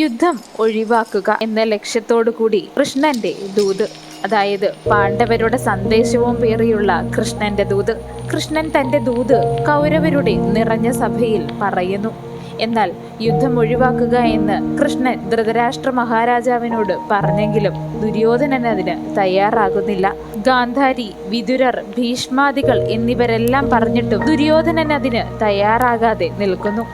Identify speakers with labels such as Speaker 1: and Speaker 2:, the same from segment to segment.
Speaker 1: യുദ്ധം ഒഴിവാക്കുക എന്ന ലക്ഷ്യത്തോടു കൂടി കൃഷ്ണന്റെ ദൂത് അതായത് പാണ്ഡവരുടെ സന്ദേശവും പേറിയുള്ള കൃഷ്ണന്റെ ദൂത് കൃഷ്ണൻ തന്റെ ദൂത് കൗരവരുടെ നിറഞ്ഞ സഭയിൽ പറയുന്നു. എന്നാൽ യുദ്ധം ഒഴിവാക്കുക എന്ന് കൃഷ്ണൻ ധൃതരാഷ്ട്ര മഹാരാജാവിനോട് പറഞ്ഞെങ്കിലും ദുര്യോധനൻ അതിന് തയ്യാറാകുന്നില്ല. ഗാന്ധാരി വിതുരർ ഭീഷ്മാദികൾ എന്നിവരെല്ലാം പറഞ്ഞിട്ടും ദുര്യോധനൻ അതിന് തയ്യാറാകാതെ നിൽക്കുന്നു.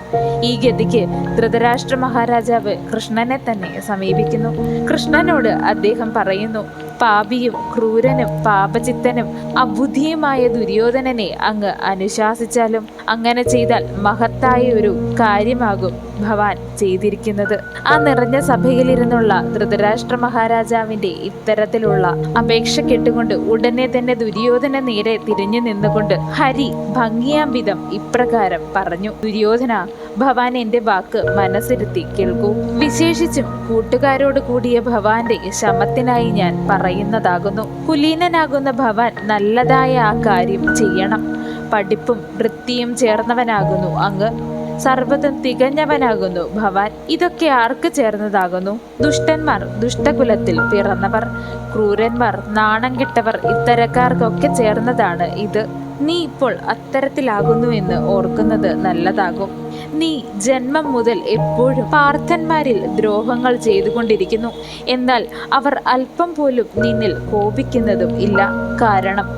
Speaker 1: ഈ ഗതിക്ക് ധൃതരാഷ്ട്ര മഹാരാജാവ് കൃഷ്ണനെ തന്നെ സമീപിക്കുന്നു. കൃഷ്ണനോട് അദ്ദേഹം പറയുന്നു പാപിയും ക്രൂരനും പാപചിത്തനും അബുദ്ധിയുമായ ദുര്യോധനനെ അങ്ങ് അനുശാസിച്ചാലും അങ്ങനെ ചെയ്താൽ മഹത്തായ ഒരു കാര്യമാകും. ഭവാൻ ചെയ്തിരിക്കുന്നത്. ആ നിറഞ്ഞ സഭയിലിരുന്നുള്ള ധൃതരാഷ്ട്ര മഹാരാജാവിന്റെ ഇത്തരത്തിലുള്ള അപേക്ഷ കെട്ടുകൊണ്ട് ഉടനെ തന്നെ ദുര്യോധന നേരെ തിരിഞ്ഞു നിന്നുകൊണ്ട് ഹരി ഭംഗിയാം വിധം ഇപ്രകാരം പറഞ്ഞു ദുര്യോധന ഭവാൻ എന്റെ വാക്ക് മനസ്സിരുത്തി കേൾക്കൂ. വിശേഷിച്ചും കൂട്ടുകാരോട് കൂടിയ ഭവാന്റെ ശമത്തിനായി ഞാൻ പറയുന്നതാകുന്നു. കുലീനനാകുന്ന ഭവാൻ നല്ലതായ ആ കാര്യം ചെയ്യണം. പഠിപ്പും വൃത്തിയും ചേർന്നവനാകുന്നു അങ്ങ്. സർവതും തികഞ്ഞവനാകുന്നു ഭവാൻ ഇതൊക്കെ ആർക്ക് ചേർന്നതാകുന്നു? ദുഷ്ടന്മാർ ദുഷ്ടകുലത്തിൽ പിറന്നവർ ക്രൂരന്മാർ നാണം കെട്ടവർ ഇത്തരക്കാർക്കൊക്കെ ചേർന്നതാണ് ഇത്. നീ ഇപ്പോൾ അത്തരത്തിലാകുന്നു എന്ന് ഓർക്കുന്നത് നല്ലതാകും. നീ ജന്മം മുതൽ എപ്പോഴും പാർത്ഥന്മാരിൽ ദ്രോഹങ്ങൾ ചെയ്തുകൊണ്ടിരിക്കുന്നു. എന്നാൽ അവർ അല്പം പോലും നിന്നിൽ കോപിക്കുന്നതും ഇല്ല. കാരണം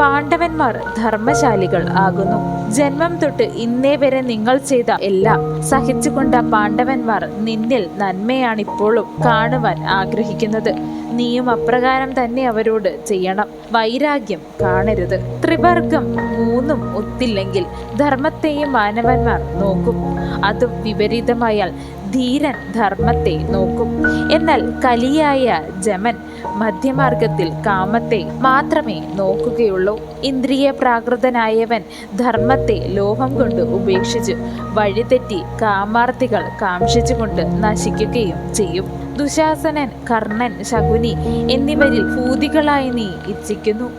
Speaker 1: പാണ്ഡവന്മാർ ധർമ്മശാലികൾ ആകുന്നു. ജന്മം തൊട്ട് ഇന്നേ വരെ നിങ്ങൾ ചെയ്ത എല്ലാം സഹിച്ചുകൊണ്ട പാണ്ഡവന്മാർ നിന്നിൽ നന്മയാണിപ്പോഴും കാണുവാൻ ആഗ്രഹിക്കുന്നത്. നീയും അപ്രകാരം തന്നെ അവരോട് ചെയ്യണം. വൈരാഗ്യം കാണരുത്. ത്രിവർഗം മൂന്നും ഒത്തില്ലെങ്കിൽ ധർമ്മത്തെയും മാനവന്മാർ നോക്കും. അതും വിപരീതമായാൽ ധീരൻ ധർമ്മത്തെ നോക്കും. എന്നാൽ കലിയായ ജമൻ മധ്യമാർഗത്തിൽ കാമത്തെ മാത്രമേ നോക്കുകയുള്ളൂ. ഇന്ദ്രിയ പ്രാകൃതനായവൻ ധർമ്മത്തെ ലോഹം കൊണ്ട് ഉപേക്ഷിച്ച് വഴിതെറ്റി കാമാർത്ഥികൾ കാംക്ഷിച്ചുകൊണ്ട് നശിക്കുകയും ചെയ്യും. ദുശാസനൻ കർണൻ ശകുനി എന്നിവരിൽ ഭൂതികളായി നീ ഇച്ഛിക്കുന്നു.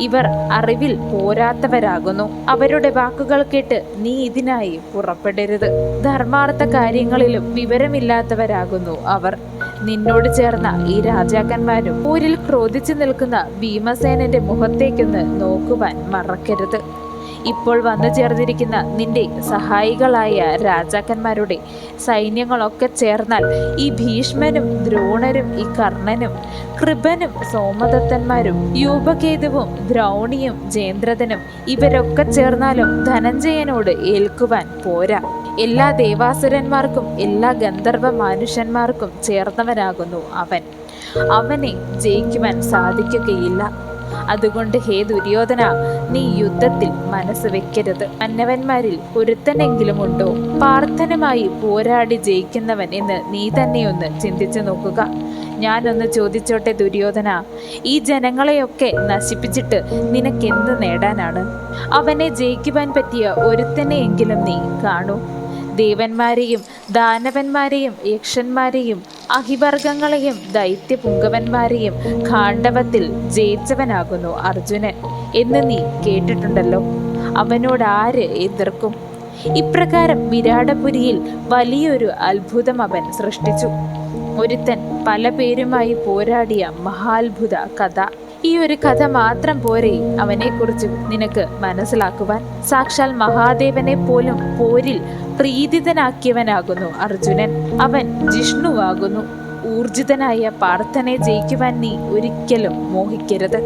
Speaker 1: ഇവർ അറിവിൽ പോരാത്തവരാകുന്നു. അവരുടെ വാക്കുകൾ കേട്ട് നീ ഇതിനായി പുറപ്പെടരുത്. ധർമാർത്ഥ കാര്യങ്ങളിലും വിവരമില്ലാത്തവരാകുന്നു അവർ. നിന്നോട് ചേർന്ന ഈ രാജാക്കന്മാരും ഊരിൽ ക്രോധിച്ചു നിൽക്കുന്ന ഭീമസേനന്റെ മുഖത്തേക്കൊന്ന് നോക്കുവാൻ മറക്കരുത്. ഇപ്പോൾ വന്നു ചേർന്നിരിക്കുന്ന നിന്റെ സഹായികളായ രാജാക്കന്മാരുടെ സൈന്യങ്ങളൊക്കെ ചേർന്നാൽ ഈ ഭീഷ്മനും ദ്രോണരും ഈ കർണനും കൃപനും സോമദത്തന്മാരും യൂപകേതുവും ദ്രൗണിയും ജേന്ദ്രതനും ഇവരൊക്കെ ചേർന്നാലും ധനഞ്ജയനോട് ഏൽക്കുവാൻ പോരാ. എല്ലാ ദേവാസുരന്മാർക്കും എല്ലാ ഗന്ധർവ മനുഷ്യന്മാർക്കും ചേർന്നവനാകുന്നു അവൻ. അവനെ ജയിക്കുവാൻ സാധിക്കുകയില്ല. അതുകൊണ്ട് ഹേ ദുര്യോധന നീ യുദ്ധത്തിൽ മനസ്സ് വെക്കരുത്. മന്നവന്മാരിൽ ഒരുത്തനെങ്കിലും ഉണ്ടോ? പാർത്ഥനുമായി പോരാടി ജയിക്കുന്നവൻ എന്ന് നീ തന്നെയൊന്ന് ചിന്തിച്ചു നോക്കുക. ഞാനൊന്ന് ചോദിച്ചോട്ടെ ദുര്യോധന ഈ ജനങ്ങളെയൊക്കെ നശിപ്പിച്ചിട്ട് നിനക്കെന്ത് നേടാനാണ്? അവനെ ജയിക്കുവാൻ പറ്റിയ ഒരുത്തനെയെങ്കിലും നീ കാണൂ. ദേവന്മാരെയും ദാനവന്മാരെയും യക്ഷന്മാരെയും അഹിവർഗങ്ങളെയും ദൈത്യപുങ്കവന്മാരെയും ഖാണ്ഡവത്തിൽ ജയിച്ചവനാകുന്നു അർജുനൻ എന്ന് നീ കേട്ടിട്ടുണ്ടല്ലോ. അവനോട് ആര് എതിർക്കും? ഇപ്രകാരം വിരാടപുരിയിൽ വലിയൊരു അത്ഭുതം അവൻ സൃഷ്ടിച്ചു. ഒരുത്തൻ പല പേരുമായി പോരാടിയ മഹാത്ഭുത കഥ. ഈ ഒരു കഥ മാത്രം പോരെ അവനെക്കുറിച്ച് നിനക്ക് മനസ്സിലാക്കുവാൻ. സാക്ഷാൽ മഹാദേവനെ പോലും പോരിൽ പ്രീതിതനാക്കിയവനാകുന്നു അർജുനൻ. അവൻ ജിഷ്ണുവാകുന്നു. ഊർജിതനായ പാർത്ഥനെ ജയിക്കുവാൻ നീ ഒരിക്കലും മോഹിക്കരുത്.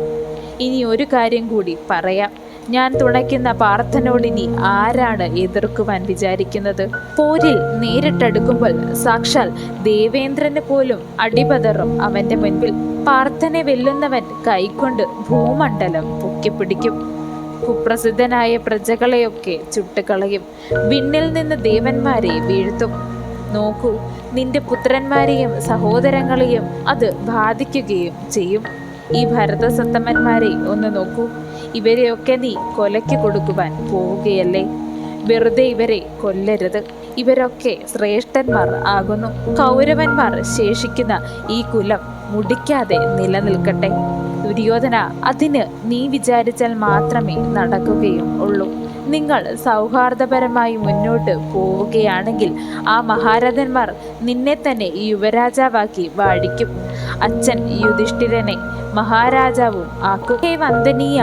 Speaker 1: ഇനി ഒരു കാര്യം കൂടി പറയാം. ഞാൻ തുണയ്ക്കുന്ന പാർത്ഥനോട് ഇനി ആരാണ് എതിർക്കുവാൻ വിചാരിക്കുന്നത്? പോരിൽ നേരിട്ടടുക്കുമ്പോൾ സാക്ഷാൽ ദേവേന്ദ്രന് പോലും അടിപതറും അവന്റെ മുൻപിൽ. പാർത്ഥനെ വെല്ലുന്നവൻ കൈകൊണ്ട് ഭൂമണ്ഡലം പൊക്കിപ്പിടിക്കും. കുപ്രസിദ്ധനായ പ്രജകളെയൊക്കെ ചുട്ടുകളയും. വിണ്ണിൽ നിന്ന് ദേവന്മാരെ വീഴ്ത്തും. നോക്കൂ നിന്റെ പുത്രന്മാരെയും സഹോദരങ്ങളെയും അത് ബാധിക്കുകയും ചെയ്യും. ഈ ഭരതസത്തമന്മാരെ ഒന്ന് നോക്കൂ. ഇവരെയൊക്കെ നീ കൊലയ്ക്ക് കൊടുക്കുവാൻ പോവുകയല്ലേ? വെറുതെ ഇവരെ കൊല്ലരുത്. ഇവരൊക്കെ ശ്രേഷ്ഠന്മാർ ആകുന്നു. കൗരവന്മാർ ശേഷിക്കുന്ന ഈ കുലം മുടിക്കാതെ നിലനിൽക്കട്ടെ. ദുര്യോധന അതിന് നീ വിചാരിച്ചാൽ മാത്രമേ നടക്കുകയും ഉള്ളൂ. നിങ്ങൾ സൗഹാർദ്ദപരമായി മുന്നോട്ട് പോവുകയാണെങ്കിൽ ആ മഹാരഥന്മാർ നിന്നെ തന്നെ യുവരാജാവാക്കി വാഴിക്കും. അച്ഛൻ യുധിഷ്ഠിരനെ മഹാരാജാവും ആക്കുകേ വന്ദനീയ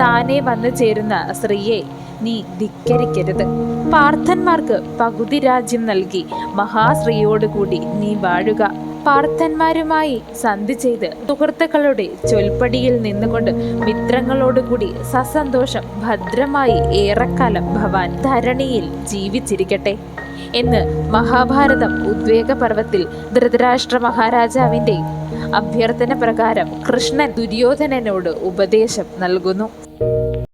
Speaker 1: താനെ വന്നു ചേരുന്ന സ്ത്രീയെ നീ ധിക്കരിക്കരുത്. പാർത്ഥന്മാർക്ക് പകുതി രാജ്യം നൽകി മഹാശ്രീയോടുകൂടി നീ വാഴുക. പാർത്ഥന്മാരുമായി സന്ധി ചെയ്ത് സുഹൃത്തുക്കളുടെ ചൊൽപ്പടിയിൽ നിന്നുകൊണ്ട് മിത്രങ്ങളോടുകൂടി സസന്തോഷം ഭദ്രമായി ഏറെക്കാലം ഭവാൻ ധരണിയിൽ ജീവിച്ചിരിക്കട്ടെ. എന്ന് മഹാഭാരതം ഉദ്വേഗപർവത്തിൽ ധൃതരാഷ്ട്ര മഹാരാജാവിന്റെ അഭ്യർത്ഥന പ്രകാരം കൃഷ്ണൻ ദുര്യോധനനോട് ഉപദേശം നൽകുന്നു.